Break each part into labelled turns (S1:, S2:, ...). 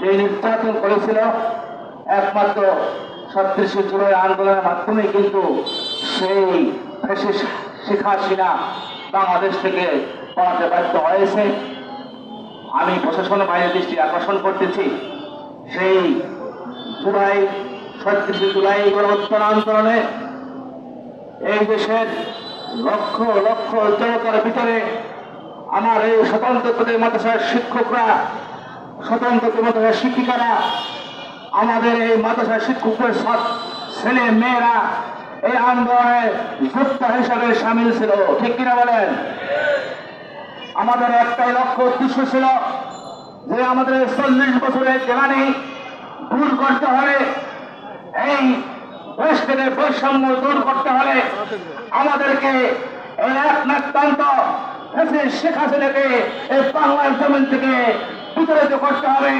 S1: যে নির্যাতন করেছিল, একমাত্র ছত্রিশে জুলাই আন্দোলনের মাধ্যমে কিন্তু সেই শেখ হাসিনা বাংলাদেশ থেকে পড়াতে বাধ্য হয়েছে। আমি প্রশাসন বাইরের দৃষ্টি আকর্ষণ করতেছি। সেই জুলাই, ছত্রিশে জুলাই গণহত্যার আন্দোলনে এই দেশের লক্ষ লক্ষ জনতার ভিতরে আমার এই স্বতন্ত্র মাদ্রাসার শিক্ষকরা স্বতন্ত্র মাদ্রাসার শিক্ষিকারা, আমাদের এই মাদ্রাসার শিক্ষকদের সব ছেলে মেয়েরা এই আন্দোলনে যোদ্ধা হিসাবে সামিল ছিল। ঠিক কিনা বলেন? আমাদের একটাই লক্ষ্য, উদ্দেশ্য ছিল যে আমাদের চল্লিশ বছরের দেওয়ানি দূর করতে হলে, এই দেশ বৈষম্য দূর করতে হলে আমাদেরকে এই এক নাট্যান্ত শেখ হাসিনাকে এই বাংলার জমিন থেকে বিতাড়িত কষ্ট হবে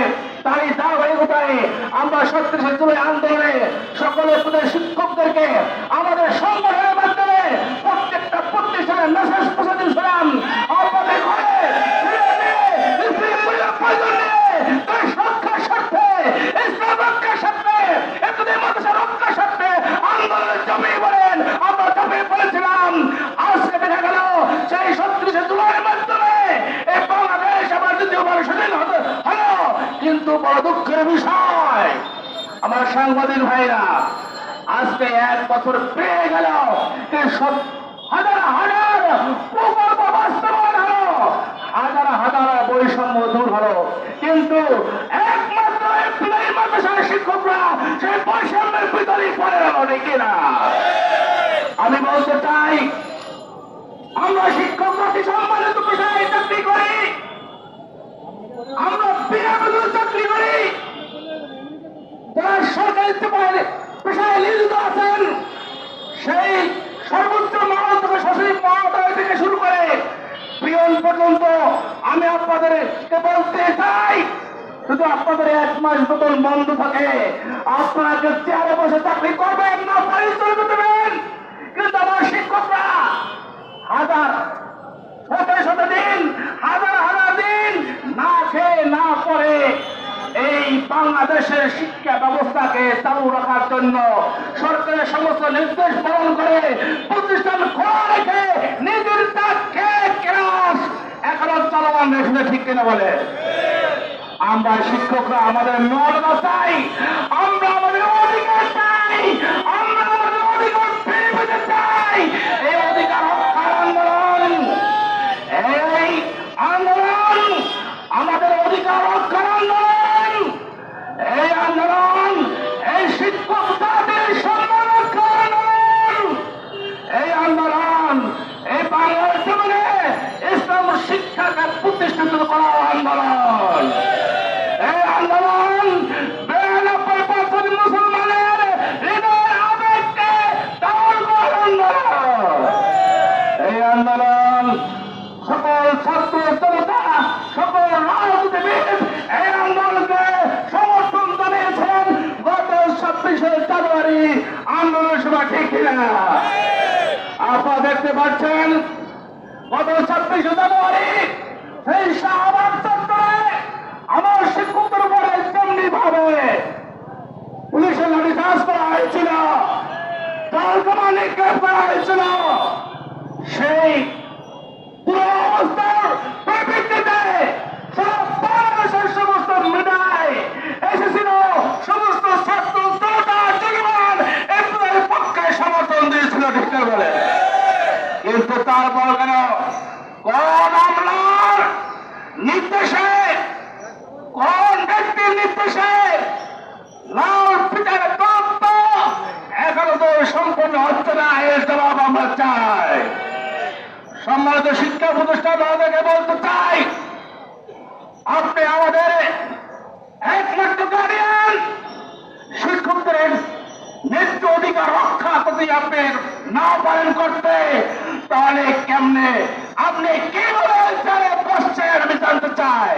S1: তারই ধারাবাহিকতায় আমরা সত্যি জুলাই আন্দোলনে সকল শিক্ষকদেরকে আমাদের সংগঠনের মাধ্যমে প্রত্যেকটা প্রতিষ্ঠানের মেসেজ পৌঁছে দিয়েছিলাম আপনাদের ঘরে ফিরে নিয়ে, স্ত্রী পরিবার পরিজন নিয়ে, দেশ রক্ষার স্বার্থে, ইসলাম রক্ষার স্বার্থে, এতদিন মাদ্রাসা রক্ষার স্বার্থে আন্দোলনের জমি বলেন আমরা জমি বলেছিলাম আজকে দেখা গেল সেই সত্রিশে জুলাইয়ের মাধ্যমে এই বাংলাদেশ আবার দ্বিতীয়বার স্বাধীন হতে হলো কিন্তু বড় দুঃখের বিষয়। আমার সাংবাদিক ভাইরা, আজকে এক বছর পেয়ে গেল হাজার হাজার প্রকল্প বাস্তবায়ন হলো, হাজার হাজার বৈষম্য দূর হলো। কিন্তু একমাত্র শিক্ষকরা সেই বৈষম্যের ভিতরেই পড়ে গেল নাকি না আমি বলতে চাই, আমরা শিক্ষকরা সম্মানিত পেশায় চাকরি করি? আমরা আমি শুধু আপনাদের এক মাস বেতন বন্ধ থাকে। আপনারা চেয়ারে বসে চাকরি করবেন না চলে দেবেন কিন্তু আমার শিক্ষকরা হাজার শত শত দিন হাজার হাজার দিন না খেয়ে না পরে এই বাংলাদেশের শিক্ষা ব্যবস্থাকে চালু রাখার জন্য সরকারের সমস্ত নির্দেশ পালন করে প্রতিষ্ঠান খোলা রেখে নিজের ক্লাস এখনও চলমান রেখে ঠিক কিনা বলে? আমরা শিক্ষকরা আমাদের নয় চাই ঠিক কিনা? আপনারা দেখতে পাচ্ছেন? গত ছাব্বিশে জানুয়ারি সেই শাহবাগ চত্বরে আমার শিক্ষকদের উপরে তেমনি ভাবে পুলিশের লাঠি চার্জ করা হয়েছিল। তার কমানে করা হয়েছিল। সেই পুরো অবস্থার পরিপ্রেক্ষিতে সারা বাংলাদেশের সমস্ত মিডিয়ায় এসেছিল সমস্ত ছাত্র জনতা জনগণ এর পক্ষে সমর্থন দিয়েছিল ঠিক না বলে কিন্তু তারপর কেন? কোন আমলার নির্দেশে, কোন ব্যক্তির নির্দেশে এখনও তো সম্পূর্ণ হচ্ছে না, এর জবাব আমরা চাই। সম্মানিত শিক্ষা প্রতিষ্ঠান আমাদেরকে বলতে চাই, আপনি আমাদের একমাত্র গার্ডিয়ান শিক্ষকদের ন্যায্য অধিকার রক্ষা যদি আপনি না পালন করতে তাহলে কেমনে আপনি কীভাবে ছেড়ে বসছেন আমি জানতে চাই।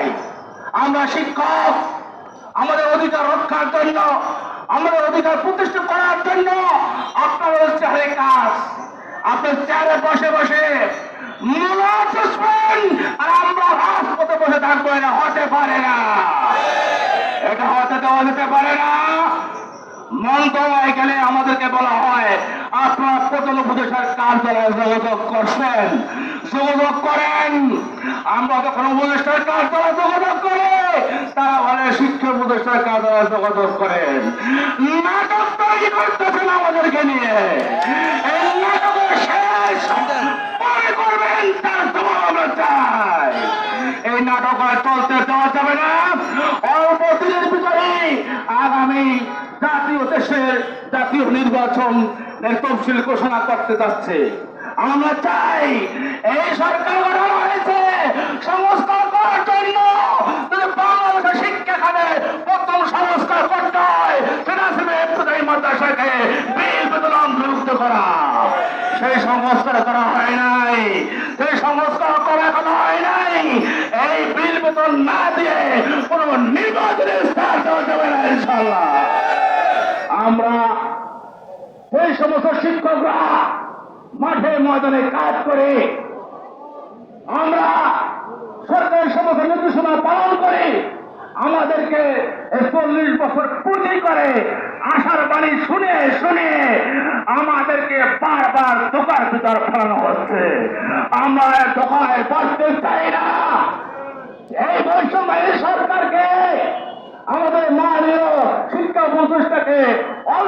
S1: আমরা শিক্ষক, আমাদের অধিকার রক্ষার জন্য, আমাদের অধিকার প্রতিষ্ঠা করার জন্য আপনার চেয়ারে কাজ। আপনার চেয়ারে বসে বসে আর আমরা রাজপথে বসে থাকব এটা হতে পারে না। দেওয়া যেতে পারে না। মন্ত্রণালয় গেলে আমাদেরকে বলা হয় আপনারা প্রধান উপদেশের কার্যালয়ে যোগাযোগ করছেন? যোগাযোগ করেন। আমরা যখন উপদেষ্টার কার্যালয়ে যোগাযোগ করে, তারা বলে শিক্ষা উপদেষ্টার কার্যালয়ে যোগাযোগ করেন? নাটক তৈরি করতেছেন আমাদেরকে নিয়ে। এই নাটকের শেষ। পরে করবেন, তার আমরা চাই। এই নাটক আর চলতে দেওয়া যাবে না। অল্প দিনের ভিতরে আগামী জাতীয় দেশের জাতীয় নির্বাচন তফসিল ঘোষণা করতে যাচ্ছে। আমরা চাই এই সরকার গঠন হয়েছে সংস্কার করার জন্য বাংলাদেশের শিক্ষা খাতে প্রথম সংস্কার করতে হয়, সেটা মাদ্রাসাকে বিল বেতন অন্তর্ভুক্ত করা। সেই সংস্কার করা হয় নাই, সেই সংস্কার করা এখনও হয় নাই। এই বিল বেতন না দিয়ে কোন নির্বাচনের স্থান দেওয়া যাবে না ইনশাল্লাহ আমরা সেই সমস্ত শিক্ষকরা মাঠে ময়দানে কাজ করে আমরা সরকারের সমস্ত নির্দেশনা পালন করে আমাদেরকে চল্লিশ বছর পুঁজি করে আশার বাণী শুনে শুনে আমাদেরকে বারবার দোকার ভিতর ফেলানো হচ্ছে। আমরা দোকায় বাঁচতে চাই না। এই বৈষম্যের সরকারকে আমাদের মাননীয় শিক্ষা সময়ের